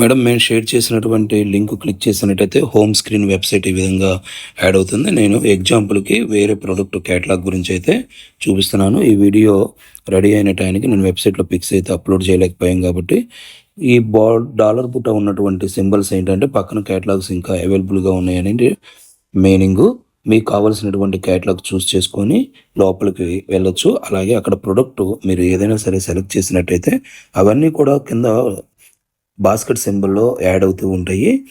Madam మేము share చేసినటువంటి link click చేసినట్టయితే హోమ్ స్క్రీన్ వెబ్సైట్ ఈ విధంగా యాడ్ అవుతుంది. నేను ఎగ్జాంపుల్కి వేరే ప్రోడక్ట్ క్యాటలాగ్ గురించి అయితే చూపిస్తున్నాను. ఈ వీడియో రెడీ అయిన టైంకి నేను వెబ్సైట్లో పిక్స్ అయితే అప్లోడ్ చేయలేకపోయాం కాబట్టి ఈ బా డాలర్ పుట్ట ఉన్నటువంటి సింబల్స్ ఏంటంటే పక్కన క్యాటలాగ్స్ ఇంకా అవైలబుల్గా ఉన్నాయని మీనింగు. మీకు కావాల్సినటువంటి క్యాటలాగ్ చూస్ చేసుకొని లోపలికి వెళ్ళొచ్చు. అలాగే అక్కడ ప్రొడక్ట్ మీరు ఏదైనా సరే సెలెక్ట్ చేసినట్టయితే అవన్నీ కూడా కింద బాస్కెట్ సింబల్లో యాడ్ అవుతూ ఉంటాయి.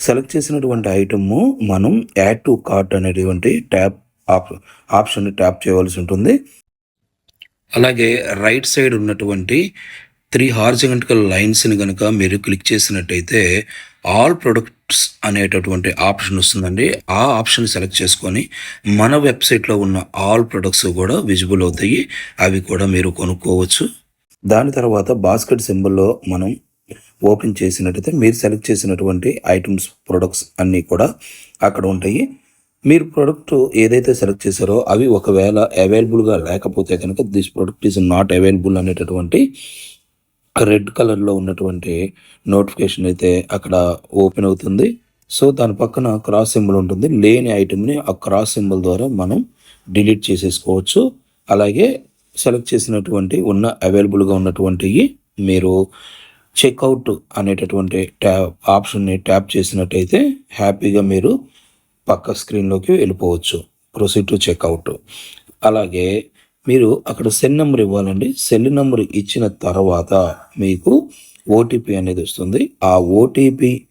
సెలెక్ట్ చేసినటువంటి ఐటమ్ మనం యాడ్ టు కార్ట్ అనేటువంటి ట్యాప్ ఆప్ ఆప్షన్ ట్యాప్ చేయవలసి ఉంటుంది. అలాగే రైట్ సైడ్ ఉన్నటువంటి త్రీ హార్జెంటల్ లైన్స్ని కనుక మీరు క్లిక్ చేసినట్టయితే ఆల్ ప్రొడక్ట్స్ అనేటటువంటి ఆప్షన్ వస్తుందండి. ఆ ఆప్షన్ సెలెక్ట్ చేసుకొని మన వెబ్సైట్లో ఉన్న ఆల్ ప్రొడక్ట్స్ కూడా విజిబుల్ అవుతాయి. అవి కూడా మీరు కొనుక్కోవచ్చు. దాని తర్వాత బాస్కెట్ సింబల్లో మనం ఓపెన్ చేసినట్టయితే మీరు సెలెక్ట్ చేసినటువంటి ఐటమ్స్ ప్రొడక్ట్స్ అన్నీ కూడా అక్కడ ఉంటాయి. మీరు ప్రోడక్ట్ ఏదైతే సెలెక్ట్ చేశారో అవి ఒకవేళ అవైలబుల్గా లేకపోతే కనుక this product is not available అనేటటువంటి రెడ్ కలర్లో ఉన్నటువంటి నోటిఫికేషన్ అయితే అక్కడ ఓపెన్ అవుతుంది. సో దాని పక్కన క్రాస్ సింబల్ ఉంటుంది. లేని ఐటెంని ఆ క్రాస్ సింబల్ ద్వారా మనం డిలీట్ చేసేసుకోవచ్చు. అలాగే సెలెక్ట్ చేసినటువంటి ఉన్న అవైలబుల్గా ఉన్నటువంటివి మీరు చెక్అవుట్ అనేటటువంటి ట్యాబ్ ఆప్షన్ని ట్యాప్ చేసినట్టయితే హ్యాపీగా మీరు పక్క స్క్రీన్లోకి వెళ్ళిపోవచ్చు. ప్రొసీడ్ టు చెక్అవుట్ అలాగే మీరు అక్కడ సెల్ నెంబర్ ఇవ్వాలండి. సెల్ నెంబర్ ఇచ్చిన తర్వాత మీకు ఓటీపీ అనేది వస్తుంది. ఆ ఓటీపీ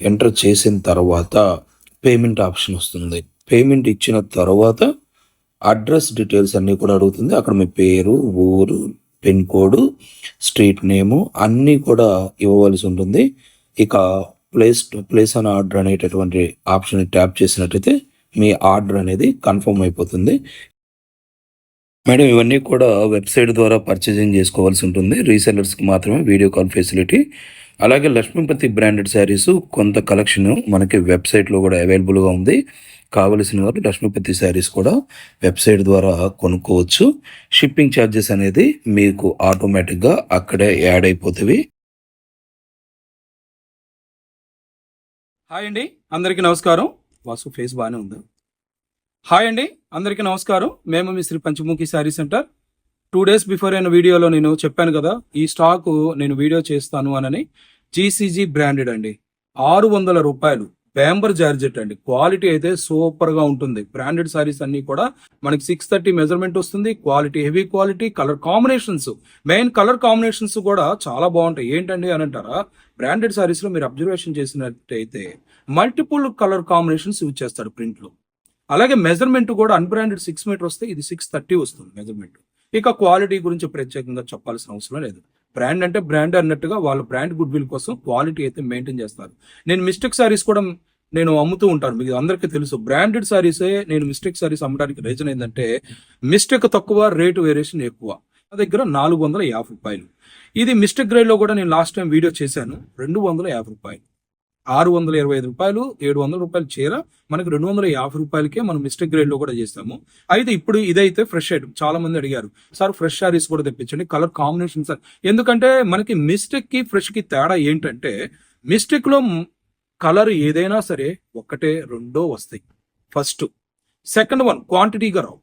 ఎంటర్ చేసిన తర్వాత పేమెంట్ ఆప్షన్ వస్తుంది. పేమెంట్ ఇచ్చిన తర్వాత అడ్రస్ డీటెయిల్స్ అన్నీ కూడా అడుగుతుంది. అక్కడ మీ పేరు ఊరు పిన్ కోడ్ స్ట్రీట్ నేము అన్నీ కూడా ఇవ్వవలసి ఉంటుంది. ఇక ప్లేస్ ప్లేస్ ఆన్ ఆర్డర్ అనేటటువంటి ఆప్షన్ ట్యాప్ చేసినట్టయితే మీ ఆర్డర్ అనేది కన్ఫర్మ్ అయిపోతుంది. మేడం ఇవన్నీ కూడా వెబ్సైట్ ద్వారా పర్చేసింగ్ చేసుకోవాల్సి ఉంటుంది. రీసెలర్స్కి మాత్రమే వీడియో కాల్ ఫెసిలిటీ. అలాగే లక్ష్మీపతి బ్రాండెడ్ శారీస్ కొంత కలెక్షన్ మనకి వెబ్సైట్లో కూడా అవైలబుల్గా ఉంది. కావలసిన వారు లక్ష్మీపతి శారీస్ కూడా వెబ్సైట్ ద్వారా కొనుక్కోవచ్చు. షిప్పింగ్ ఛార్జెస్ అనేది మీకు ఆటోమేటిక్గా అక్కడే యాడ్ అయిపోతుంది హాయ్ అండి అందరికీ నమస్కారం. వాసు ఫేస్ బాగానే ఉంది. హాయ్ అండి అందరికీ నమస్కారం. మేము మీ Shri Panchamukhi sari centre. Two days before అయిన వీడియోలో నేను చెప్పాను కదా ఈ స్టాక్ నేను వీడియో చేస్తాను అనని జీసీజీ బ్రాండెడ్ అండి. ఆరు వందల రూపాయలు. బ్యాంబర్ జార్జెట్ అండి. క్వాలిటీ అయితే సూపర్గా ఉంటుంది. బ్రాండెడ్ సారీస్ అన్ని కూడా మనకి సిక్స్ థర్టీ మెజర్మెంట్ వస్తుంది. Quality heavy quality colour combinations main colour combinations కూడా చాలా బాగుంటాయి. ఏంటండి అని అంటారా? బ్రాండెడ్ సారీస్లో మీరు అబ్జర్వేషన్ చేసినట్టయితే మల్టిపుల్ కలర్ కాంబినేషన్స్ యూజ్ చేస్తాడు ప్రింట్లో. అలాగే మెజర్మెంట్ కూడా అన్బ్రాండెడ్ సిక్స్ మీటర్ వస్తే ఇది సిక్స్ థర్టీ వస్తుంది మెజర్మెంట్ ఇక క్వాలిటీ గురించి ప్రత్యేకంగా చెప్పాల్సిన అవసరం లేదు. బ్రాండ్ అంటే బ్రాండ్ అన్నట్టుగా వాళ్ళ బ్రాండ్ గుడ్ విల్ కోసం క్వాలిటీ అయితే మెయింటైన్ చేస్తారు. నేను మిస్టేక్ సారీస్ కూడా నేను అమ్ముతూ ఉంటాను. మీకు అందరికీ తెలుసు. బ్రాండెడ్ సారీసే నేను మిస్టేక్ సారీస్ అమ్మడానికి రీజన్ ఏంటంటే మిస్టేక్ తక్కువ రేటు వేరియేషన్ ఎక్కువ. నా దగ్గర నాలుగు వందల యాభై రూపాయలు. ఇది మిస్టేక్ గ్రేడ్లో కూడా నేను లాస్ట్ టైం వీడియో చేశాను. రెండు వందల యాభై రూపాయలు. ఆరు వందల ఇరవై ఐదు రూపాయలు ఏడు వందల రూపాయలు చీర మనకి రెండు వందల యాభై రూపాయలకే మనం మిస్టేక్ గ్రేడ్లో కూడా చేస్తాము. అయితే ఇప్పుడు ఇదైతే ఫ్రెష్ ఐటమ్ చాలా మంది అడిగారు సార్ ఫ్రెష్ శారీస్ కూడా తెప్పించండి కలర్ కాంబినేషన్ సార్. ఎందుకంటే మనకి మిస్టేక్కి ఫ్రెష్కి తేడా ఏంటంటే మిస్టేక్లో కలర్ ఏదైనా సరే ఒకటే రెండో వస్తాయి. ఫస్ట్ సెకండ్ వన్ క్వాంటిటీగా రావు.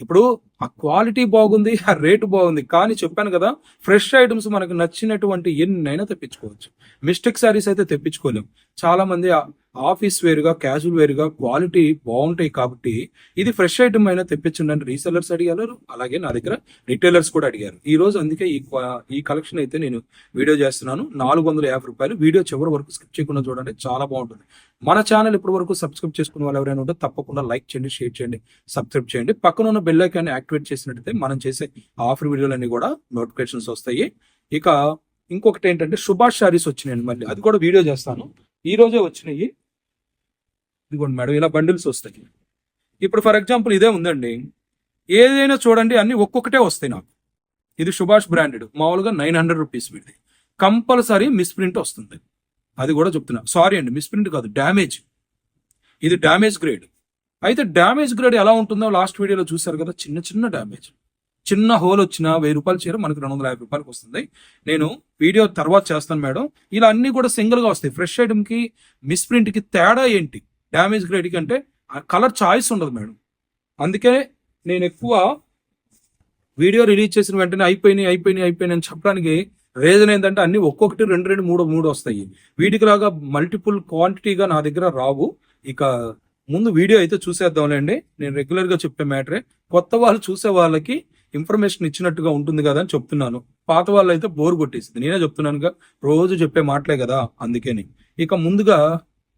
ఇప్పుడు ఆ క్వాలిటీ బాగుంది ఆ రేటు బాగుంది. కానీ చెప్పాను కదా ఫ్రెష్ ఐటమ్స్ మనకు నచ్చినటువంటి ఎన్నైనా తెప్పించుకోవచ్చు. మిస్టేక్ శారీస్ అయితే తెప్పించుకోలేం. చాలా మంది ఆఫీస్ వేరుగా క్యాజువల్ వేరుగా క్వాలిటీ బాగుంటాయి కాబట్టి ఇది ఫ్రెష్ ఐటమ్ అయినా తెప్పించండి అని రీసెలర్స్ అడిగారు. అలాగే నా దగ్గర రిటైలర్స్ కూడా అడిగారు. ఈ రోజు అందుకే ఈ క్వా- ఈ కలెక్షన్ అయితే నేను వీడియో చేస్తున్నాను. నాలుగు వందల యాభై రూపాయలు. వీడియో చివరి వరకు స్కిప్ చేయకుండా చూడండి. చాలా బాగుంటుంది. మన ఛానల్ ఇప్పటి వరకు సబ్స్క్రైబ్ చేసుకున్న వాళ్ళు ఎవరైనా ఉంటే తప్పకుండా లైక్ చేయండి షేర్ చేయండి సబ్స్క్రైబ్ చేయండి. పక్కన ఉన్న బెల్ ఐకాన్ యాక్టివేట్ చేసినట్టయితే మనం చేసే ఆఫర్ వీడియోలన్నీ కూడా నోటిఫికేషన్స్ వస్తాయి. ఇక ఇంకొకటి ఏంటంటే సుభాష్ శారీస్ వచ్చినాయండి మళ్ళీ. అది కూడా వీడియో చేస్తాను. ఈ రోజే వచ్చినాయి. ఇదిగోండి మేడం ఇలా బండిల్స్ వస్తాయి. ఇప్పుడు ఫర్ ఎగ్జాంపుల్ ఇదే ఉందండి. ఏదైనా చూడండి అన్ని ఒక్కొక్కటే వస్తాయి నాకు. ఇది సుభాష్ బ్రాండెడ్. మామూలుగా నైన్ హండ్రెడ్ రూపీస్ వీడిది. కంపల్సరీ మిస్ప్రింట్ వస్తుంది. అది కూడా చెప్తున్నా. సారీ అండి మిస్ప్రింట్ కాదు డ్యామేజ్. ఇది డ్యామేజ్ గ్రేడ్. అయితే డ్యామేజ్ గ్రేడ్ ఎలా ఉంటుందో లాస్ట్ వీడియోలో చూసారు కదా చిన్న చిన్న డ్యామేజ్ చిన్న హోల్ వచ్చిన వెయ్యి రూపాయలు చీర మనకు రెండు వందల యాభై రూపాయలకు వస్తుంది. నేను వీడియో తర్వాత చేస్తాను మేడం. ఇలా అన్ని కూడా సింగిల్గా వస్తాయి. ఫ్రెష్ ఐటమ్కి మిస్ప్రింట్కి తేడా ఏంటి? డ్యామేజ్ గ్రేడ్కి అంటే కలర్ చాయిస్ ఉండదు మేడం. అందుకే నేను ఎక్కువ వీడియో రిలీజ్ చేసిన వెంటనే అయిపోయినాయి అయిపోయినాయి అయిపోయినాయి అని చెప్పడానికి రీజన్ ఏంటంటే అన్ని ఒక్కొక్కటి రెండు రెండు మూడు మూడు వస్తాయి. వీటికి లాగా మల్టిపుల్ క్వాంటిటీగా నా దగ్గర రావు. ఇక ముందు వీడియో అయితే చూసేద్దాంలేండి. నేను రెగ్యులర్గా చెప్పే మ్యాటరే కొత్త వాళ్ళు చూసే వాళ్ళకి ఇన్ఫర్మేషన్ ఇచ్చినట్టుగా ఉంటుంది కదా అని చెప్తున్నాను. పాత వాళ్ళు అయితే బోర్ కొట్టేసింది. నేనే చెప్తున్నానుగా రోజు చెప్పే మాటలే కదా అందుకని. ఇక ముందుగా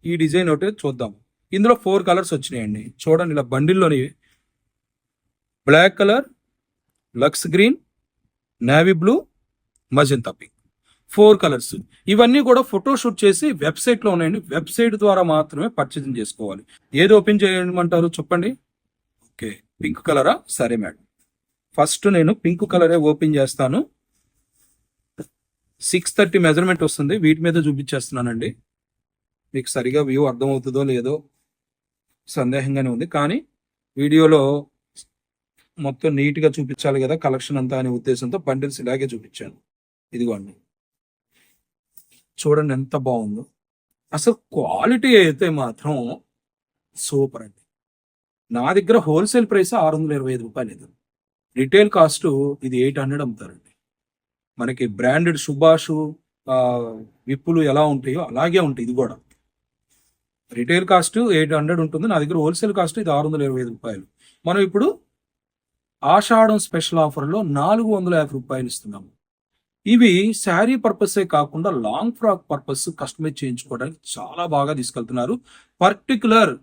ఈ డిజైన్ ఒకటి చూద్దాం. ఇందులో ఫోర్ కలర్స్ వచ్చినాయండి. చూడండి ఇలా బండిల్లోని black colour Lux green navy blue magenta pink four colours. ఇవన్నీ కూడా ఫోటో షూట్ చేసి వెబ్సైట్లో ఉన్నాయండి. వెబ్సైట్ ద్వారా మాత్రమే పర్చేసింగ్ చేసుకోవాలి. ఏది ఓపెన్ చేయమంటారు చెప్పండి? ఓకే. పింక్ కలరా? సరే మేడం. ఫస్ట్ నేను పింక్ కలరే ఓపెన్ చేస్తాను. సిక్స్ థర్టీ మెజర్మెంట్ వస్తుంది. వీటి మీద చూపించేస్తున్నానండి. మీకు సరిగా వ్యూ అర్థమవుతుందో లేదో సందేహంగానే ఉంది. కానీ వీడియోలో మొత్తం నీట్గా చూపించాలి కదా కలెక్షన్ అంతా అనే ఉద్దేశంతో బండిల్స్ ఇలాగే చూపించాను. ఇదిగోండి. చూడండి ఎంత బాగుందో. అసలు క్వాలిటీ అయితే మాత్రం సూపర్ అండి. నా దగ్గర హోల్సేల్ ప్రైస్ ఆరు వందల ఇరవై ఐదు రూపాయలు ఇది. రిటైల్ కాస్ట్ ఇది ఎయిట్ హండ్రెడ్ అమ్ముతారండి. మనకి బ్రాండెడ్ సుభాష్ విప్పులు ఎలా ఉంటాయో అలాగే ఉంటాయి ఇది కూడా. రిటైల్ కాస్ట్ ఎయిట్ హండ్రెడ్ ఉంటుంది. నా దగ్గర హోల్సేల్ కాస్ట్ ఇది ఆరు వందల ఇరవై ఐదు రూపాయలు. మనం ఇప్పుడు ఆషాఢం స్పెషల్ ఆఫర్లో నాలుగు వందల యాభై రూపాయలు ఇస్తున్నాము. ఇవి శారీ పర్పసే కాకుండా లాంగ్ ఫ్రాక్ పర్పస్ కస్టమైజ్ చేయించుకోవడానికి చాలా బాగా తీసుకెళ్తున్నారు. పర్టికులర్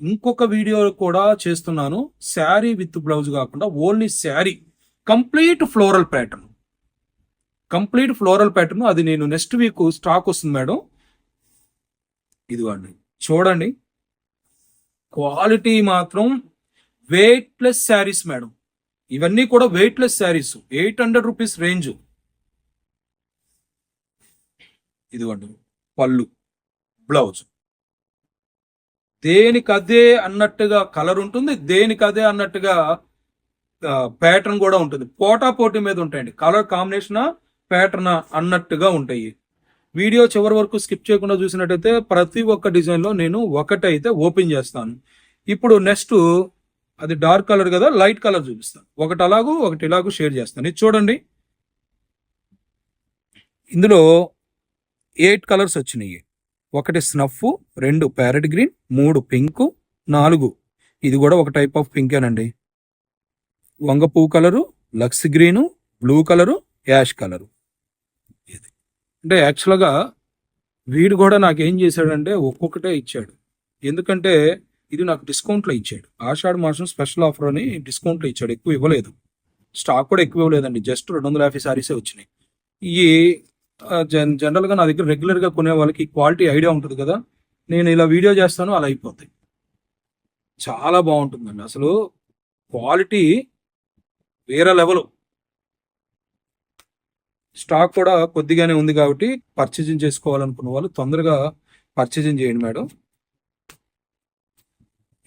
ఇంకొక వీడియో కూడా చేస్తున్నాను. శారీ విత్ బ్లౌజ్ కాకుండా only sari. Complete floral pattern. Complete floral pattern. అది నేను నెక్స్ట్ వీక్ స్టాక్ వస్తుంది మేడం. ఇదిగోండి. చూడండి. క్వాలిటీ మాత్రం వెయిట్లెస్ శారీస్ మేడం. ఇవన్నీ కూడా weightless saris. Eight hundred rupees range. ఇదిగోండి పళ్ళు బ్లౌజ్. దేనికదే అన్నట్టుగా కలర్ ఉంటుంది దేనికదే అన్నట్టుగా ప్యాటర్న్ కూడా ఉంటుంది. పోటా పోటీ మీద ఉంటాయండి. కలర్ కాంబినేషన్ ప్యాటర్న్ అన్నట్టుగా ఉంటాయి. వీడియో చివరి వరకు స్కిప్ చేయకుండా చూసినట్టయితే ప్రతి ఒక్క డిజైన్లో నేను ఒకటైతే ఓపెన్ చేస్తాను. ఇప్పుడు నెక్స్ట్ అది డార్క్ కలర్ కదా లైట్ కలర్ చూపిస్తాను. ఒకటి అలాగూ ఒకటి ఇలాగూ షేర్ చేస్తాను. ఇది చూడండి. ఇందులో ఎయిట్ కలర్స్ వచ్చినాయి. ఒకటి స్నఫ్ రెండు ప్యారెట్ గ్రీన్ మూడు పింక్ నాలుగు. ఇది కూడా ఒక టైప్ ఆఫ్ పింకేనండి వంగ పువ్వు colour Lux green blue colour ash colour. ఇది. అంటే యాక్చువల్గా వీడు కూడా నాకు ఏం చేశాడంటే ఒక్కొక్కటే ఇచ్చాడు. ఎందుకంటే ఇది నాకు డిస్కౌంట్లో ఇచ్చాడు. ఆషాఢ మాసం స్పెషల్ ఆఫర్ అని డిస్కౌంట్లో ఇచ్చాడు. ఎక్కువ ఇవ్వలేదు. స్టాక్ కూడా ఎక్కువ ఇవ్వలేదండి. జస్ట్ రెండు వందల యాభై శారీసే వచ్చినాయి. ఈ జన్ జనరల్గా నా దగ్గర రెగ్యులర్గా కొనే వాళ్ళకి క్వాలిటీ ఐడియా ఉంటుంది కదా నేను ఇలా వీడియో చేస్తాను అలా అయిపోతాయి చాలా బాగుంటుందండి. అసలు క్వాలిటీ వేరే లెవెల్. స్టాక్ కూడా కొద్దిగానే ఉంది కాబట్టి పర్చేజింగ్ చేసుకోవాలనుకున్న వాళ్ళు తొందరగా పర్చేజింగ్ చేయండి మేడం.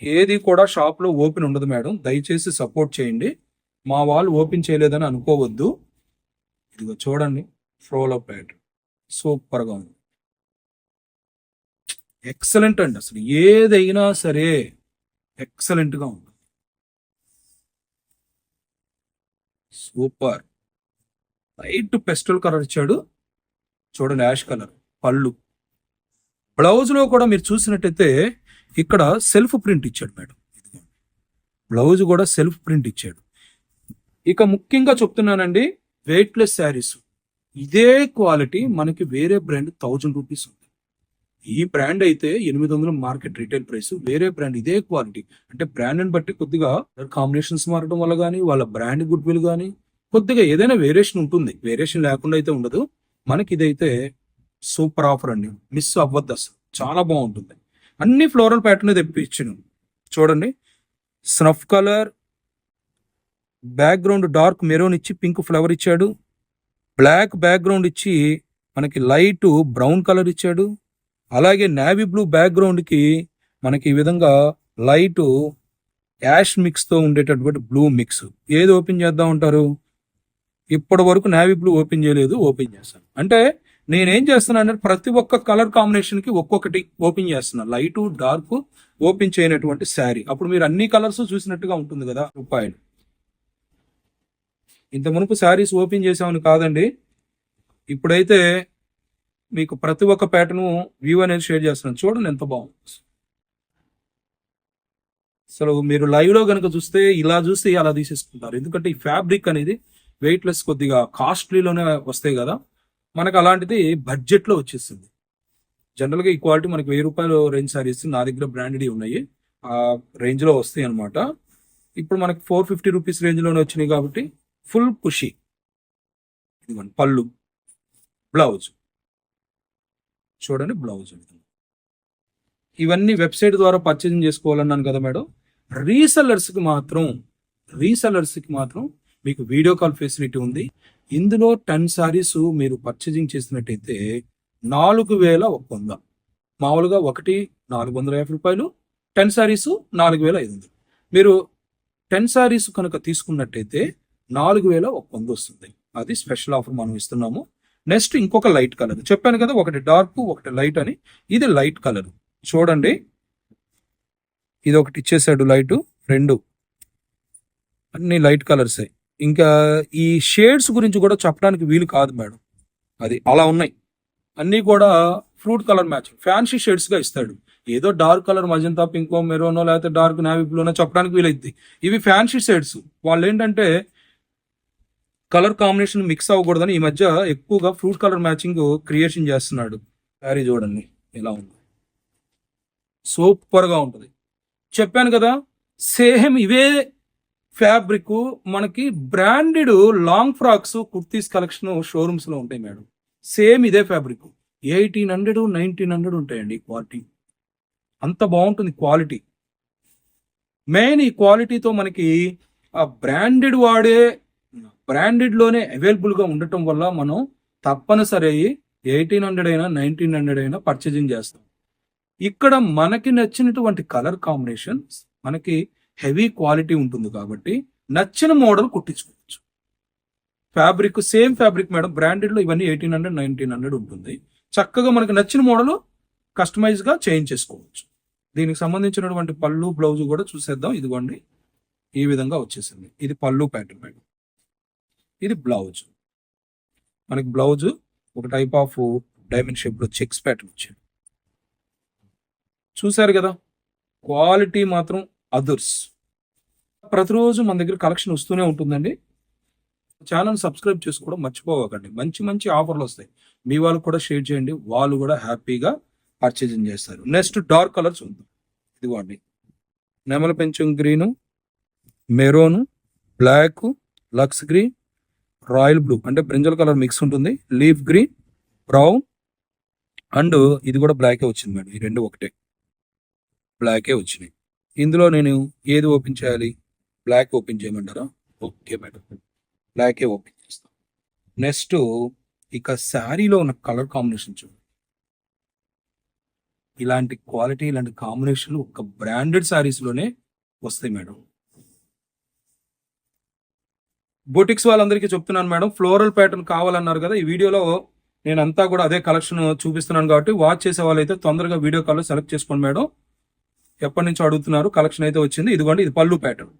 ఏది కూడా షాప్లో ఓపెన్ ఉండదు మేడం. దయచేసి సపోర్ట్ చేయండి. మా వాళ్ళు ఓపెన్ చేయలేదని అనుకోవద్దు. ఇదిగో చూడండి. ఫ్లోలో ప్యాడ్. సూపర్గా ఉంది. ఎక్సలెంట్ అండి అసలు. ఏదైనా సరే ఎక్సలెంట్గా ఉంది. సూపర్. లైట్ పెస్టల్ కలర్ ఇచ్చాడు. చూడండి యాష్ కలర్ పళ్ళు. బ్లౌజ్లో కూడా మీరు చూసినట్టయితే ఇక్కడ సెల్ఫ్ ప్రింట్ ఇచ్చాడు మేడం. బ్లౌజ్ కూడా సెల్ఫ్ ప్రింట్ ఇచ్చాడు. ఇక ముఖ్యంగా చెప్తున్నానండి వెయిట్లెస్ శారీస్. ఇదే క్వాలిటీ మనకి వేరే బ్రాండ్ థౌజండ్ రూపీస్ ఉంది. ఈ బ్రాండ్ అయితే ఎనిమిది వందల మార్కెట్ రీటైల్ ప్రైస్. వేరే బ్రాండ్ ఇదే క్వాలిటీ. అంటే బ్రాండ్ని బట్టి కొద్దిగా కాంబినేషన్స్ మారడం వల్ల కానీ వాళ్ళ బ్రాండ్ గుడ్ విల్ కానీ కొద్దిగా ఏదైనా వేరియేషన్ ఉంటుంది. వేరియేషన్ లేకుండా అయితే ఉండదు. మనకి ఇదైతే సూపర్ ఆఫర్ అండి. మిస్ అవ్వద్దు అసలు. చాలా బాగుంటుంది. అన్ని ఫ్లోరల్ ప్యాటర్న్ తెప్పించాను. చూడండి. Snuff colour background dark maroon ఇచ్చి పింక్ ఫ్లవర్ ఇచ్చాడు. బ్లాక్ బ్యాక్గ్రౌండ్ ఇచ్చి మనకి లైట్ బ్రౌన్ కలర్ ఇచ్చాడు. అలాగే నావీ బ్లూ బ్యాక్గ్రౌండ్కి మనకి ఈ విధంగా లైట్ యాష్ మిక్స్తో ఉండేటటువంటి బ్లూ మిక్స్. ఏది ఓపెన్ చేద్దాం అంటారు? ఇప్పటి వరకు నావీ బ్లూ ఓపెన్ చేయలేదు ఓపెన్ చేస్తాను అంటే నేనేం చేస్తున్నాను అంటే ప్రతి ఒక్క కలర్ కాంబినేషన్కి ఒక్కొక్కటి ఓపెన్ చేస్తున్నాను. లైట్ డార్క్ ఓపెన్ చేయనటువంటి శారీ. అప్పుడు మీరు అన్ని కలర్స్ చూసినట్టుగా ఉంటుంది కదా రూపాయలు. ఇంత మునుపు శారీస్ ఓపెన్ చేసామని కాదండి. ఇప్పుడైతే మీకు ప్రతి ఒక్క ప్యాటర్ను వ్యూ అనేది షేర్ చేస్తున్నాను. చూడండి ఎంత బాగుంది. అసలు మీరు లైవ్లో కనుక చూస్తే ఇలా చూస్తే అలా తీసేసుకుంటారు. ఎందుకంటే ఈ ఫ్యాబ్రిక్ అనేది వెయిట్ లెస్ కొద్దిగా కాస్ట్లీలోనే వస్తాయి కదా. మనకు అలాంటిది బడ్జెట్లో వచ్చేస్తుంది జనరల్గా ఈ క్వాలిటీ మనకి వెయ్యి రూపాయలు రేంజ్ సారీస్ నా దగ్గర బ్రాండెడ్ ఉన్నాయి. ఆ రేంజ్లో వస్తాయి అనమాట ఇప్పుడు మనకి ఫోర్ ఫిఫ్టీ రూపీస్ రేంజ్లోనే వచ్చినాయి కాబట్టి ఫుల్ ఖుషి ఇదిగోండి పళ్ళు. బ్లౌజ్. చూడండి బ్లౌజ్ ఇవన్నీ వెబ్సైట్ ద్వారా పర్చేసింగ్ చేసుకోవాలన్నాను కదా మేడం. రీసెల్లర్స్కి మాత్రం రీసెల్లర్స్కి మాత్రం మీకు వీడియో కాల్ ఫెసిలిటీ ఉంది. ఇందులో టెన్ సారీస్ మీరు పర్చేసింగ్ చేసినట్టయితే నాలుగు వేల ఒక వంద. మామూలుగా ఒకటి నాలుగు వందల యాభై రూపాయలు టెన్ సారీస్ నాలుగు వేల ఐదు వందలు. మీరు టెన్ సారీస్ కనుక తీసుకున్నట్టయితే నాలుగు వేల ఒక వంద వస్తుంది. అది స్పెషల్ ఆఫర్ మనం ఇస్తున్నాము. నెక్స్ట్ ఇంకొక లైట్ కలర్ చెప్పాను కదా ఒకటి డార్క్ ఒకటి లైట్ అని. ఇది లైట్ కలర్ చూడండి. ఇది ఒకటి ఇచ్చేసాడు లైటు రెండు. అన్ని లైట్ కలర్సే ఇంకా ఈ షేడ్స్ గురించి కూడా చెప్పడానికి వీలు కాదు మేడం. అది అలా ఉన్నాయి. అన్నీ కూడా ఫ్రూట్ కలర్ మ్యాచ్ ఫ్యాన్సీ షేడ్స్గా ఇస్తాడు. ఏదో డార్క్ కలర్ మజంతా పింకో మెరోనో లేకపోతే డార్క్ నావీ బ్లూనో చెప్పడానికి వీలైద్ది. ఇవి ఫ్యాన్సీ షేడ్స్ వాళ్ళు ఏంటంటే కలర్ కాంబినేషన్ మిక్స్ అవ్వకూడదని ఈ మధ్య ఎక్కువగా ఫ్రూట్ కలర్ మ్యాచింగ్ క్రియేషన్ చేస్తున్నాడు. శారీ చూడండి ఎలా ఉంది. సూపర్గా ఉంటుంది. చెప్పాను కదా సేమ్ ఇవే ఫ్యాబ్రిక్ మనకి branded long frocks kurtis collection షోరూమ్స్లో ఉంటాయి మేడం. సేమ్ ఇదే fabric. Eighteen hundred nineteen hundred ఉంటాయండి క్వాలిటీ. అంత బాగుంటుంది క్వాలిటీ. మెయిన్ ఈ క్వాలిటీతో మనకి ఆ బ్రాండెడ్ వాడే బ్రాండెడ్లోనే అవైలబుల్గా ఉండటం వల్ల మనం తప్పనిసరి ఎయిటీన్ హండ్రెడ్ అయినా నైన్టీన్ హండ్రెడ్ అయినా పర్చేజింగ్ చేస్తాం. ఇక్కడ మనకి నచ్చినటువంటి కలర్ కాంబినేషన్స్ మనకి హెవీ క్వాలిటీ ఉంటుంది కాబట్టి నచ్చిన మోడల్ కుట్టించుకోవచ్చు. ఫ్యాబ్రిక్ సేమ్ ఫ్యాబ్రిక్ మేడం బ్రాండెడ్లో ఇవన్నీ ఎయిటీన్ హండ్రెడ్ నైన్టీన్ హండ్రెడ్ ఉంటుంది. చక్కగా మనకి నచ్చిన మోడల్ కస్టమైజ్గా చేంజ్ చేసుకోవచ్చు. దీనికి సంబంధించినటువంటి పళ్ళు బ్లౌజ్ కూడా చూసేద్దాం. ఇదిగోండి. ఈ విధంగా వచ్చేసింది. ఇది పళ్ళు ప్యాటర్న్ మేడం ఇది బ్లౌజ్. మనకి బ్లౌజ్ ఒక టైప్ ఆఫ్ డైమండ్ షేప్లో చెక్స్ ప్యాటర్న్ వచ్చింది. చూశారు కదా? క్వాలిటీ మాత్రం అదర్స్ ప్రతిరోజు మన దగ్గర కలెక్షన్ వస్తూనే ఉంటుందండి. ఛానల్ సబ్స్క్రైబ్ చేసుకోవడం మర్చిపోవకండి. మంచి మంచి ఆఫర్లు వస్తాయి. మీ వాళ్ళు కూడా షేర్ చేయండి. వాళ్ళు కూడా హ్యాపీగా పర్చేజింగ్ చేస్తారు. నెక్స్ట్ డార్క్ కలర్స్ ఉంది ఇదిగోండి. నెమల పెంచం గ్రీను మెరోను బ్లాక్ లక్స్ గ్రీన్ రాయల్ బ్లూ అంటే బ్రింజల్ కలర్ మిక్స్ ఉంటుంది. లీఫ్ గ్రీన్ బ్రౌన్ అండ్ ఇది కూడా బ్లాకే వచ్చింది మేడం. ఈ రెండు ఒకటే. బ్లాకే వచ్చినాయి. ఇందులో నేను ఏది ఓపెన్ చేయాలి? బ్లాక్ ఓపెన్ చేయమంటారా? Okay madam. బ్లాకే ఓపెన్ చేస్తాను నెక్స్ట్ ఇక శారీలో ఉన్న కలర్ కాంబినేషన్ చూడండి ఇలాంటి క్వాలిటీ ఇలాంటి కాంబినేషన్లు ఒక బ్రాండెడ్ శారీస్లోనే వస్తాయి మేడం. బొటిక్స్ వాళ్ళందరికీ చెప్తున్నాను మేడం. ఫ్లోరల్ ప్యాటర్న్ కావాలన్నారు కదా ఈ వీడియోలో నేను అంతా కూడా అదే కలెక్షన్ చూపిస్తున్నాను కాబట్టి వాచ్ చేసే వాళ్ళైతే తొందరగా వీడియో కాల్లో సెలెక్ట్ చేసుకోండి మేడం. ఎప్పటి నుంచో అడుగుతున్నారు కలెక్షన్ అయితే వచ్చింది. ఇదిగోండి ఇది పళ్ళు ప్యాటర్న్.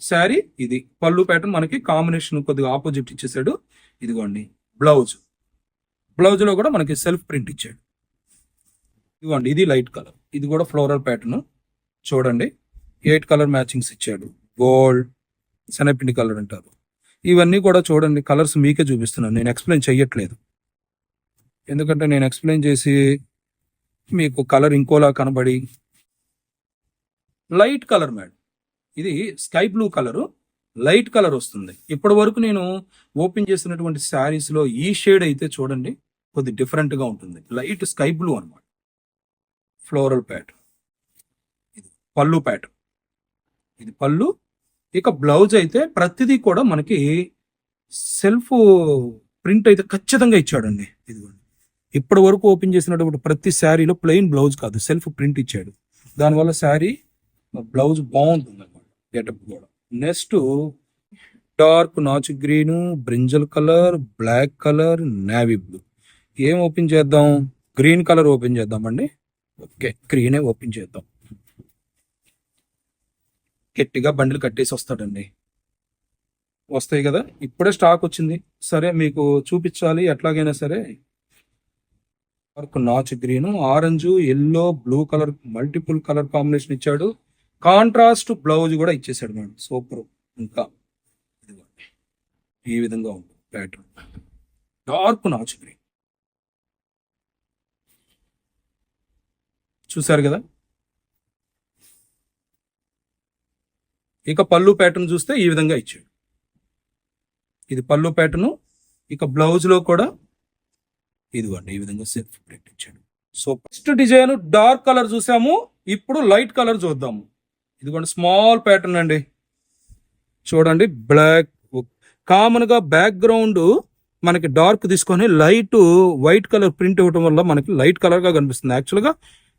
శారీ ఇది. పళ్ళు ప్యాటర్న్ మనకి కాంబినేషన్ కొద్దిగా ఆపోజిట్ ఇచ్చేసాడు. ఇదిగోండి బ్లౌజ్. బ్లౌజ్లో కూడా మనకి సెల్ఫ్ ప్రింట్ ఇచ్చాడు. ఇదిగోండి ఇది లైట్ కలర్. ఇది కూడా ఫ్లోరల్ ప్యాటర్న్. చూడండి ఎయిట్ కలర్ మ్యాచింగ్స్ ఇచ్చాడు. గోల్డ్ శనపిండి కలర్ అంటారు. ఇవన్నీ కూడా చూడండి కలర్స్ మీకే చూపిస్తున్నాను. నేను ఎక్స్ప్లెయిన్ చెయ్యట్లేదు. ఎందుకంటే నేను ఎక్స్ప్లెయిన్ చేసి మీకు కలర్ ఇంకోలా కనబడి లైట్ కలర్ మేడం. ఇది sky blue colour light colour వస్తుంది. ఇప్పటి వరకు నేను ఓపెన్ చేసినటువంటి శారీస్లో ఈ షేడ్ అయితే చూడండి కొద్ది డిఫరెంట్గా ఉంటుంది. లైట్ స్కై బ్లూ అనమాట ఫ్లోరల్ ప్యాట్ ఇది పళ్ళు ప్యాట్ ఇది పళ్ళు ఇక బ్లౌజ్ అయితే ప్రతిదీ కూడా మనకి సెల్ఫ్ ప్రింట్ అయితే ఖచ్చితంగా ఇచ్చాడండి. ఇదిగోండి. ఇప్పటి వరకు ఓపెన్ చేసినటువంటి ప్రతి శారీలో ప్లెయిన్ బ్లౌజ్ కాదు సెల్ఫ్ ప్రింట్ ఇచ్చాడు. దానివల్ల శారీ బ్లౌజ్ బాగుంటుంది అనమాట గెటప్ కూడా. నెక్స్ట్ డార్క్ నాచు green brinjal colour black colour navy blue. ఏం ఓపెన్ చేద్దాం? గ్రీన్ కలర్ ఓపెన్ చేద్దామండి? ఓకే గ్రీనే ఓపెన్ చేద్దాం. గట్టిగా బండ్లు కట్టేసి వస్తాడండి. వస్తాయి కదా? ఇప్పుడే స్టాక్ వచ్చింది. సరే మీకు చూపించాలి. ఎట్లాగైనా సరే. Dark notch green orange yellow blue colour multiple colour combination ఇచ్చాడు. కాంట్రాస్ట్ బ్లౌజ్ కూడా ఇచ్చేసాడు మేడం. సూపర్. ఇంకా ఈ విధంగా ఉంది ప్యాటర్న్. డార్క్ నాచ్ గ్రీన్. చూసారు కదా? ఇక పళ్ళు ప్యాటర్న్ చూస్తే ఈ విధంగా ఇచ్చాడు. ఇది పళ్ళు ప్యాటర్ను ఇక బ్లౌజ్లో కూడా ఇదిగోండి ఈ విధంగా సెల్ఫ్ ప్రింట్ ఇచ్చాడు. So first design dark colour చూసాము ఇప్పుడు లైట్ కలర్ చూద్దాము. ఇదిగోండి స్మాల్ ప్యాటర్న్ అండి. చూడండి బ్లాక్ కామన్గా బ్యాక్గ్రౌండ్ మనకి డార్క్ తీసుకొని లైట్ వైట్ కలర్ ప్రింట్ ఇవ్వడం వల్ల మనకి లైట్ కలర్గా కనిపిస్తుంది. యాక్చువల్గా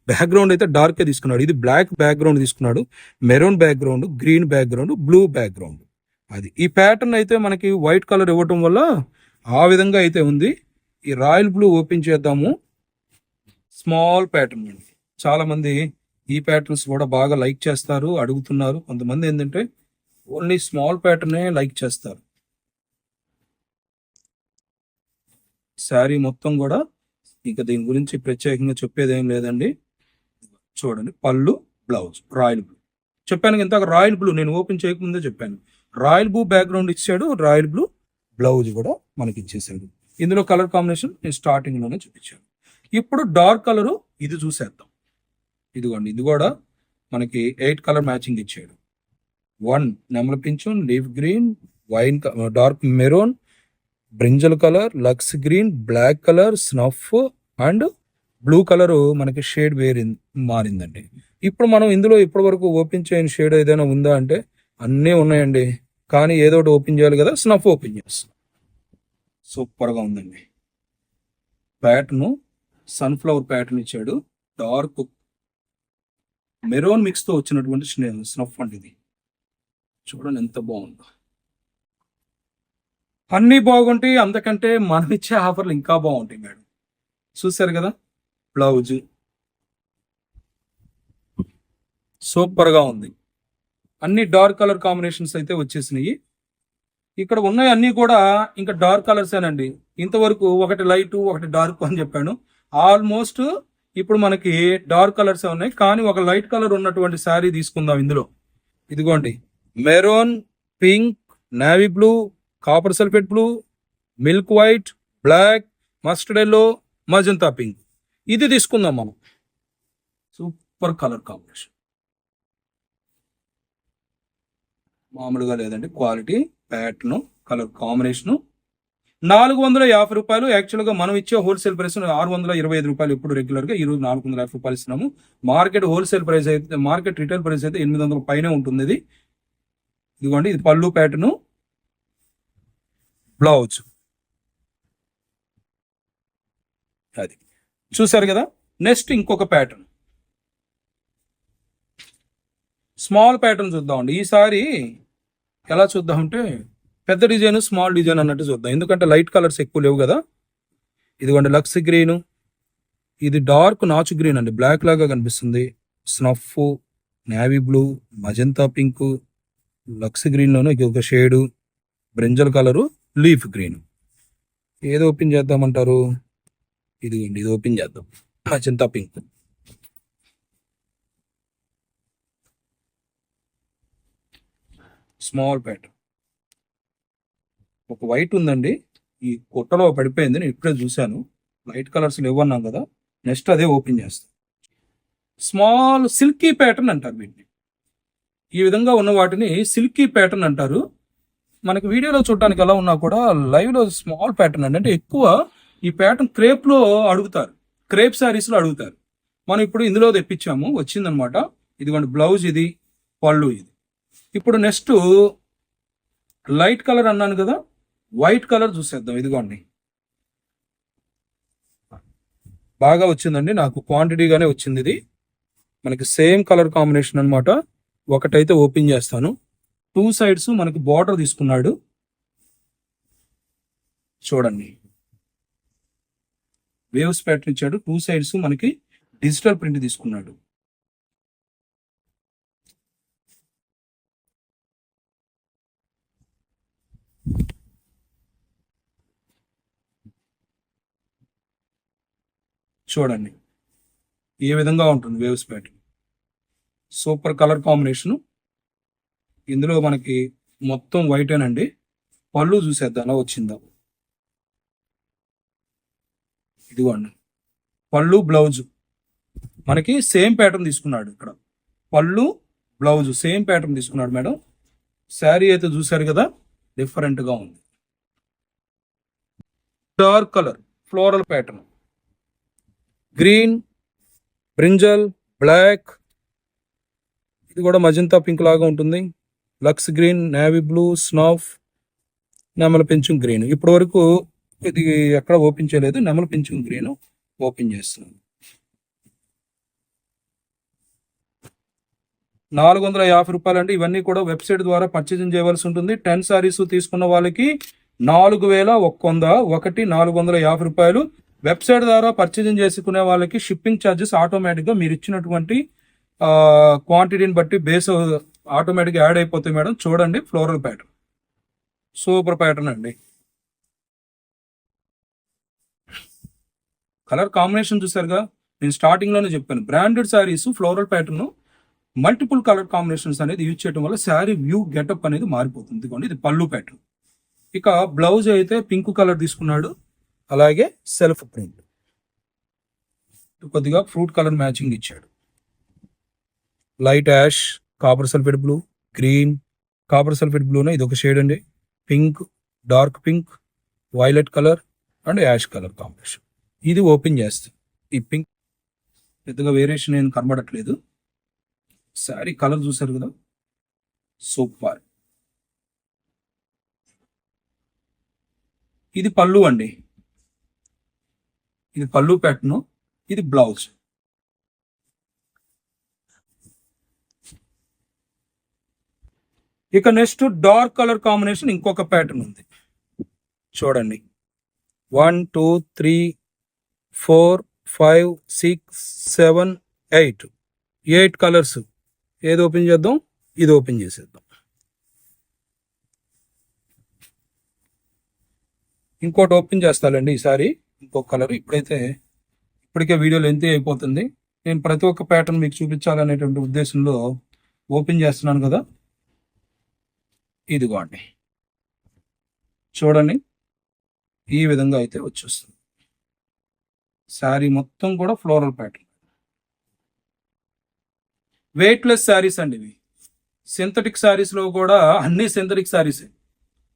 బ్యాక్గ్రౌండ్ అయితే డార్కే తీసుకున్నాడు. ఇది బ్లాక్ బ్యాక్గ్రౌండ్ తీసుకున్నాడు. Maroon background green background blue background. అది ఈ ప్యాటర్న్ అయితే మనకి వైట్ కలర్ ఇవ్వటం వల్ల ఆ విధంగా అయితే ఉంది. ఈ రాయల్ బ్లూ ఓపెన్ చేద్దాము. స్మాల్ ప్యాటర్న్ అండి. చాలామంది ఈ ప్యాటర్న్స్ కూడా బాగా లైక్ చేస్తారు అడుగుతున్నారు. కొంతమంది ఏంటంటే ఓన్లీ స్మాల్ ప్యాటర్నే లైక్ చేస్తారు. శారీ మొత్తం కూడా ఇక దీని గురించి ప్రత్యేకంగా చెప్పేది ఏం లేదండి. చూడండి పళ్ళు బ్లౌజ్ రాయల్ బ్లూ. చెప్పాను కదా, ఇంతక రాయల్ బ్లూ నేను ఓపెన్ చేయకముందే చెప్పాను. రాయల్ బ్లూ బ్యాక్గ్రౌండ్ ఇచ్చాడు రాయల్ బ్లూ బ్లౌజ్ కూడా మనకి ఇచ్చేసాడు ఇందులో కలర్ కాంబినేషన్ నేను స్టార్టింగ్లోనే చూపించాను. ఇప్పుడు డార్క్ కలరు ఇది చూసేద్దాం. ఇదిగోండి ఇది కూడా మనకి ఎయిట్ కలర్ మ్యాచింగ్ ఇచ్చాడు. వన్ నెమల pension leaf green wine dark maroon brinjal colour Lux green black colour snuff and blue colour మనకి షేడ్ వేరి మారిందండి. ఇప్పుడు మనం ఇందులో ఇప్పటి వరకు ఓపెన్ చేయని షేడ్ ఏదైనా ఉందా అంటే అన్నీ ఉన్నాయండి. కానీ ఏదో ఒకటి ఓపెన్ చేయాలి కదా స్నఫ్ ఓపెన్ చేస్తాం. సూపర్గా ఉందండి. ప్యాటర్ను సన్ఫ్లవర్ ప్యాటర్న్ ఇచ్చాడు. డార్క్ మెరోన్ మిక్స్తో వచ్చినటువంటి స్నఫ్ అండి ఇది. చూడండి ఎంత బాగుందో. అన్నీ బాగుంటాయి అంతకంటే మనం ఇచ్చే ఆఫర్లు ఇంకా బాగుంటాయి మేడం. చూసారు కదా? బ్లౌజ్. సూపర్గా ఉంది. అన్ని డార్క్ కలర్ కాంబినేషన్స్ అయితే వచ్చేసినాయి. ఇక్కడ ఉన్నాయి అన్నీ కూడా ఇంకా డార్క్ కలర్సేనండి ఇంతవరకు ఒకటి లైట్ ఒకటి డార్క్ అని చెప్పాను. ఆల్మోస్ట్ ఇప్పుడు మనకి డార్క్ కలర్స్ ఉన్నాయి. కానీ ఒక లైట్ కలర్ ఉన్నటువంటి శారీ తీసుకుందాం ఇందులో. ఇదిగోండి. Maroon pink navy blue copper sulphate blue milk white black mustard yellow magenta pink. ఇది తీసుకుందాం మనం. Super colour combination. మామూలుగా లేదండి క్వాలిటీ ప్యాటర్న్ కలర్ కాంబినేషను. నాలుగు వందల యాభై రూపాయలు యాక్చువల్గా మనం ఇచ్చే హోల్సేల్ ప్రైస్ ఆరు వందల ఇరవై ఐదు రూపాయలు ఇప్పుడు రెగ్యులర్గా ఈ రోజు నాలుగు వందల యాభై రూపాయలు ఇస్తున్నాము. మార్కెట్ హోల్సేల్ ప్రైస్ అయితే మార్కెట్ రిటైల్ ప్రైస్ అయితే ఎనిమిది వందల పైన ఉంటుంది ఇది ఇదిగోండి ఇది పళ్ళు ప్యాటర్ను బ్లౌజ్. అది. చూసారు కదా? నెక్స్ట్ ఇంకొక ప్యాటర్న్ స్మాల్ ప్యాటర్న్ చూద్దామండి. ఈసారి ఎలా చూద్దామంటే పెద్ద డిజైన్ స్మాల్ డిజైన్ అన్నట్టు చూద్దాం. ఎందుకంటే లైట్ కలర్స్ ఎక్కువ లేవు కదా? ఇదిగోండి లక్స్ గ్రీన్ ఇది డార్క్ నాచు గ్రీన్ అండి. బ్లాక్ లాగా కనిపిస్తుంది. Snuff navy blue magenta pink Lux గ్రీన్లోనే ఒక shade brinjal colour leaf green ఏది ఓపెన్ చేద్దామంటారు? ఇదిగోండి ఇది ఓపెన్ చేద్దాం. చింత పింక్. స్మాల్ ప్యాటర్న్ ఒక వైట్ ఉందండి. ఈ కుట్టలో పడిపోయింది నేను ఇప్పుడే చూశాను. లైట్ కలర్స్ ఇవ్వన్నాం కదా నెక్స్ట్ అదే ఓపెన్ చేస్తాం. స్మాల్ సిల్కీ ప్యాటర్న్ అంటారు వీటిని. ఈ విధంగా ఉన్న వాటిని సిల్కీ ప్యాటర్న్ అంటారు. మనకి వీడియోలో చూడటానికి ఎలా ఉన్నా కూడా లైవ్లో స్మాల్ ప్యాటర్న్ అండి. అంటే ఎక్కువ ఈ ప్యాటర్న్ క్రేప్లో అడుగుతారు. క్రేప్ శారీస్లో అడుగుతారు. మనం ఇప్పుడు ఇందులో తెప్పించాము. వచ్చిందనమాట. ఇదిగోండి బ్లౌజ్ ఇది పళ్ళు ఇది. ఇప్పుడు నెక్స్ట్ లైట్ కలర్ అన్నాను కదా వైట్ కలర్ చూసేద్దాం. ఇదిగోండి. బాగా వచ్చిందండి. నాకు క్వాంటిటీగానే వచ్చింది ఇది. మనకి సేమ్ కలర్ కాంబినేషన్ అన్నమాట. ఒకటైతే ఓపెన్ చేస్తాను. టూ సైడ్స్ మనకి బార్డర్ తీసుకున్నాడు. చూడండి. వేవ్స్ ప్యాటర్న్ ఇచ్చాడు. టూ సైడ్స్ మనకి డిజిటల్ ప్రింట్ తీసుకున్నాడు. చూడండి. ఏ విధంగా ఉంటుంది waves pattern super colour combination ఇందులో మనకి మొత్తం వైట్ అండి పళ్ళు చూసేద్దాం అలా వచ్చిందా? ఇదిగోండి. పళ్ళు బ్లౌజ్. మనకి సేమ్ ప్యాటర్న్ తీసుకున్నాడు ఇక్కడ. పళ్ళు బ్లౌజ్ సేమ్ ప్యాటర్న్ తీసుకున్నాడు మేడం. శారీ అయితే చూసారు కదా డిఫరెంట్గా ఉంది. Dark colour floral pattern. Green brinjal black. ఇది కూడా మజంతా పింక్ లాగా ఉంటుంది. Lux green navy blue snuff నెమల పెంచు గ్రీన్. ఇప్పటి వరకు ఇది ఎక్కడ ఓపెన్ చేయలేదు. నెమల పెంచుం గ్రీన్ ఓపెన్ చేస్తున్నాను. నాలుగు వందల యాభై రూపాయలు అండి ఇవన్నీ కూడా వెబ్సైట్ ద్వారా పర్చేసింగ్ చేయవలసి ఉంటుంది. టెన్ సారీస్ తీసుకున్న వాళ్ళకి నాలుగు వేల ఒక్క వంద ఒకటి నాలుగు వందల యాభై రూపాయలు. వెబ్సైట్ ద్వారా పర్చేసింగ్ చేసుకునే వాళ్ళకి షిప్పింగ్ ఛార్జెస్ ఆటోమేటిక్గా మీరు ఇచ్చినటువంటి క్వాంటిటీని బట్టి బేస్ ఆటోమేటిక్గా యాడ్ అయిపోతాయి మేడం. చూడండి ఫ్లోరల్ ప్యాటర్న్. సూపర్ ప్యాటర్న్ అండి. కలర్ కాంబినేషన్ చూసారుగా నేను స్టార్టింగ్లోనే చెప్పాను. Branded saris floral pattern multiple colour combinations అనేది యూజ్ చేయడం వల్ల శారీ వ్యూ గెటప్ అనేది మారిపోతుంది. ఇదిగోండి ఇది పళ్ళు ప్యాటర్న్ ఇక బ్లౌజ్ అయితే పింక్ కలర్ తీసుకున్నాడు. అలాగే సెల్ఫ్ ప్రింట్ కొద్దిగా ఫ్రూట్ కలర్ మ్యాచింగ్ ఇచ్చాడు. Light ash copper sulphate blue green copper sulphate బ్లూనే ఇది ఒక షేడ్ అండి. Pink dark pink violet colour and ash colour combination ఇది ఓపెన్ చేస్తాం. ఈ పింక్ పెద్దగా వేరియేషన్ ఏం కనబడట్లేదు. శారీ కలర్ చూసారు కదా? సూపర్. ఇది పళ్ళు అండి. ఇది పళ్ళు ప్యాటర్ను ఇది బ్లౌజ్. ఇక నెక్స్ట్ డార్క్ కలర్ కాంబినేషన్ ఇంకొక ప్యాటర్న్ ఉంది. చూడండి. One two three four five six seven eight. Eight colours. ఏది ఓపెన్ చేద్దాం? ఇది ఓపెన్ చేసేద్దాం. ఇంకోటి ఓపెన్ చేస్తానండి ఈసారి. ఇంకో కలర్. ఇప్పుడైతే ఇప్పటికే వీడియో లెంత్ అయిపోతుంది. నేను ప్రతి ఒక్క ప్యాటర్న్ మీకు చూపించాలనేటువంటి ఉద్దేశంలో ఓపెన్ చేస్తున్నాను కదా. ఇదిగోండి. చూడండి. ఈ విధంగా అయితే వచ్చేస్తుంది. శారీ మొత్తం కూడా ఫ్లోరల్ ప్యాటర్న్. వెయిట్లెస్ శారీస్ అండి ఇవి. సింథటిక్ శారీస్లో కూడా అన్ని సింథటిక్ శారీసే.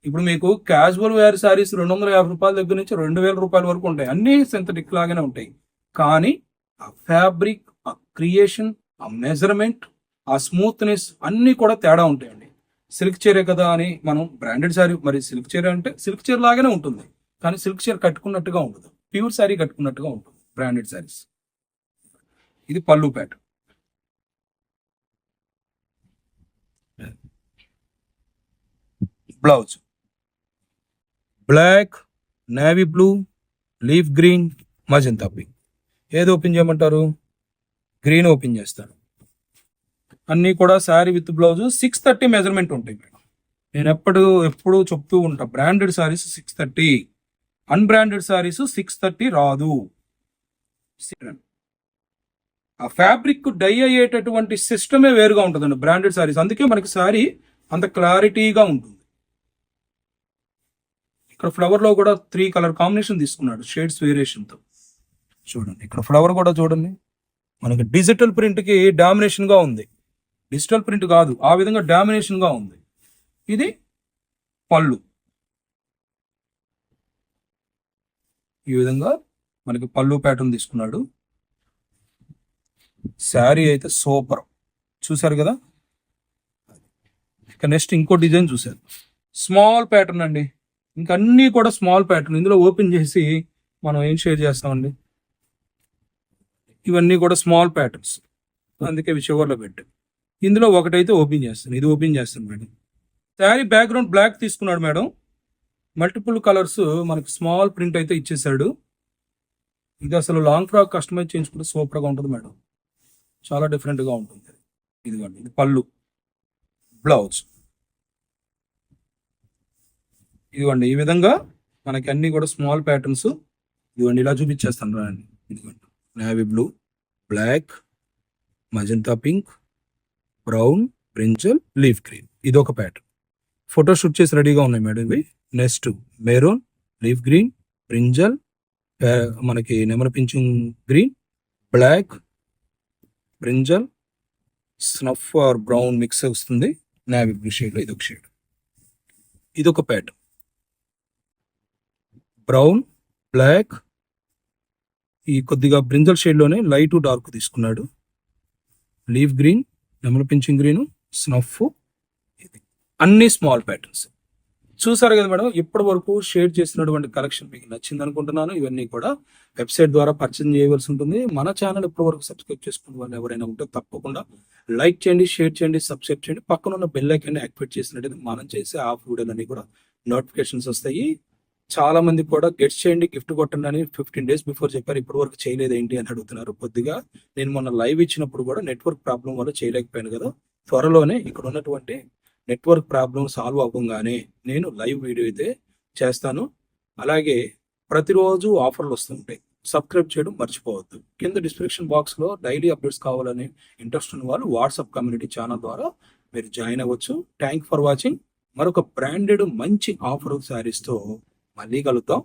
ఇప్పుడు మీకు క్యాజువల్ వేర్ శారీస్ రెండు వందల యాభై రూపాయల దగ్గర నుంచి రెండు వేల రూపాయల వరకు ఉంటాయి. అన్ని సింథటిక్ లాగానే ఉంటాయి. కానీ ఆ ఫ్యాబ్రిక్ ఆ క్రియేషన్ ఆ మెజర్మెంట్ ఆ స్మూత్నెస్ అన్నీ కూడా తేడా ఉంటాయండి. సిల్క్ చీరే కదా అని మనం బ్రాండెడ్ శారీ మరి సిల్క్ చీర అంటే సిల్క్ చీర లాగానే ఉంటుంది. కానీ సిల్క్ చీర కట్టుకున్నట్టుగా ఉండదు. ప్యూర్ శారీ కట్టుకున్నట్టుగా ఉంటుంది బ్రాండెడ్ శారీస్. ఇది పళ్ళు pat. Blouse. Black navy blue leaf green magenta pink. ఏది ఓపెన్ చేయమంటారు? గ్రీన్ ఓపెన్ చేస్తాను. అన్నీ కూడా sari with blouse. Six thirty measurement ఉంటాయి మేడం. నేను ఎప్పుడు ఎప్పుడు చెప్తూ ఉంటా branded saris six thirty. Unbranded saris six thirty రాదు. ఆ ఫ్యాబ్రిక్ డై అయ్యేటటువంటి సిస్టమే వేరుగా ఉంటుందండి బ్రాండెడ్ శారీస్ అందుకే మనకి శారీ అంత క్లారిటీగా ఉంటుంది. ఇక్కడ ఫ్లవర్లో కూడా త్రీ కలర్ కాంబినేషన్ తీసుకున్నాడు షేడ్స్ వేరియేషన్తో చూడండి ఇక్కడ ఫ్లవర్ కూడా చూడండి. మనకి డిజిటల్ ప్రింట్కి డామినేషన్గా ఉంది. డిజిటల్ ప్రింట్ కాదు ఆ విధంగా డామినేషన్గా ఉంది. ఇది పళ్ళు. ఈ విధంగా మనకి పళ్ళు ప్యాటర్న్ తీసుకున్నాడు. శారీ అయితే సూపర్. చూసారు కదా? ఇక నెక్స్ట్ ఇంకో డిజైన్ చూశారు. స్మాల్ ప్యాటర్న్ అండి. ఇంకా అన్నీ కూడా స్మాల్ ప్యాటర్న్ ఇందులో ఓపెన్ చేసి మనం ఏం షేర్ చేస్తామండి? ఇవన్నీ కూడా స్మాల్ ప్యాటర్న్స్ అందుకే ఇవి చివర్లో పెట్టాం. ఇందులో ఒకటైతే ఓపెన్ చేస్తాను. ఇది ఓపెన్ చేస్తాను మేడం. శారీ బ్యాక్గ్రౌండ్ బ్లాక్ తీసుకున్నాడు మేడం. మల్టిపుల్ కలర్స్ మనకి స్మాల్ ప్రింట్ అయితే ఇచ్చేసాడు ఇది అసలు లాంగ్ ఫ్రాక్ కస్టమైజ్ చేయించుకుంటే సూపర్గా ఉంటుంది మేడం. చాలా డిఫరెంట్గా ఉంటుంది. ఇదిగోండి ఇది పళ్ళు. బ్లౌజ్ ఇదిగోండి ఈ విధంగా మనకి అన్ని కూడా స్మాల్ ప్యాటర్న్స్ ఇదిగోండి ఇలా చూపించేస్తాను రాండి ఇదిగోండి navy blue black magenta pink brown brinjal leaf green ఇది ఒక ప్యాటర్న్ ఫోటో షూట్ చేసి రెడీగా ఉన్నాయి మేడం ఇవి. Next maroon leaf green brinjal మనకి నెమర పింఛింగ్ green black brinjal snuff or brown mix వస్తుంది. నావీ బ్లూ షేడ్లో ఇది ఒక షేడ్. ఇది ఒక ప్యాటర్న్ బ్రౌన్ బ్లాక్ ఈ కొద్దిగా బ్రింజల్ షేడ్లోనే లైట్ డార్క్ తీసుకున్నాడు. లీఫ్ గ్రీన్ నెమల పింఛింగ్ గ్రీన్ స్నఫ్ ఇది. అన్ని స్మాల్ ప్యాటర్న్స్. చూసారు కదా మేడం ఇప్పటి వరకు షేర్ చేసినటువంటి కలెక్షన్ మీకు నచ్చింది అనుకుంటున్నాను. ఇవన్నీ కూడా వెబ్సైట్ ద్వారా పర్చేజ్ చేయవలసి ఉంటుంది. మన ఛానల్ ఇప్పటి వరకు సబ్స్క్రైబ్ చేసుకున్న వాళ్ళు ఎవరైనా ఉంటే తప్పకుండా లైక్ చేయండి షేర్ చేయండి సబ్స్క్రైబ్ చేయండి. పక్కన ఉన్న బెల్ ఐకాన్ని యాక్టివేట్ చేసినట్టయితే మనం చేసే ఆ వీడియోలన్నీ కూడా నోటిఫికేషన్స్ వస్తాయి. చాలా మంది కూడా గెట్స్ చేయండి గిఫ్ట్ కొట్టండి అని ఫిఫ్టీన్ డేస్ బిఫోర్ చెప్పారు. ఇప్పటి వరకు చేయలేదు ఏంటి అని అడుగుతున్నారు. కొద్దిగా నేను మొన్న లైవ్ ఇచ్చినప్పుడు కూడా నెట్వర్క్ ప్రాబ్లం వల్ల చేయలేకపోయాను కదా. త్వరలోనే ఇక్కడ ఉన్నటువంటి నెట్వర్క్ ప్రాబ్లం సాల్వ్ అవ్వగానే నేను లైవ్ వీడియో అయితే చేస్తాను. అలాగే ప్రతిరోజు ఆఫర్లు వస్తుంటాయి. సబ్స్క్రైబ్ చేయడం మర్చిపోవద్దు. కింద డిస్క్రిప్షన్ బాక్స్లో డైలీ అప్డేట్స్ కావాలని ఇంట్రెస్ట్ ఉన్న వాళ్ళు వాట్సాప్ కమ్యూనిటీ ఛానల్ ద్వారా మీరు జాయిన్ అవ్వచ్చు. Thank for watching. మరొక బ్రాండెడ్ మంచి ఆఫర్ శారీస్తో మళ్ళీ కలుద్దాం.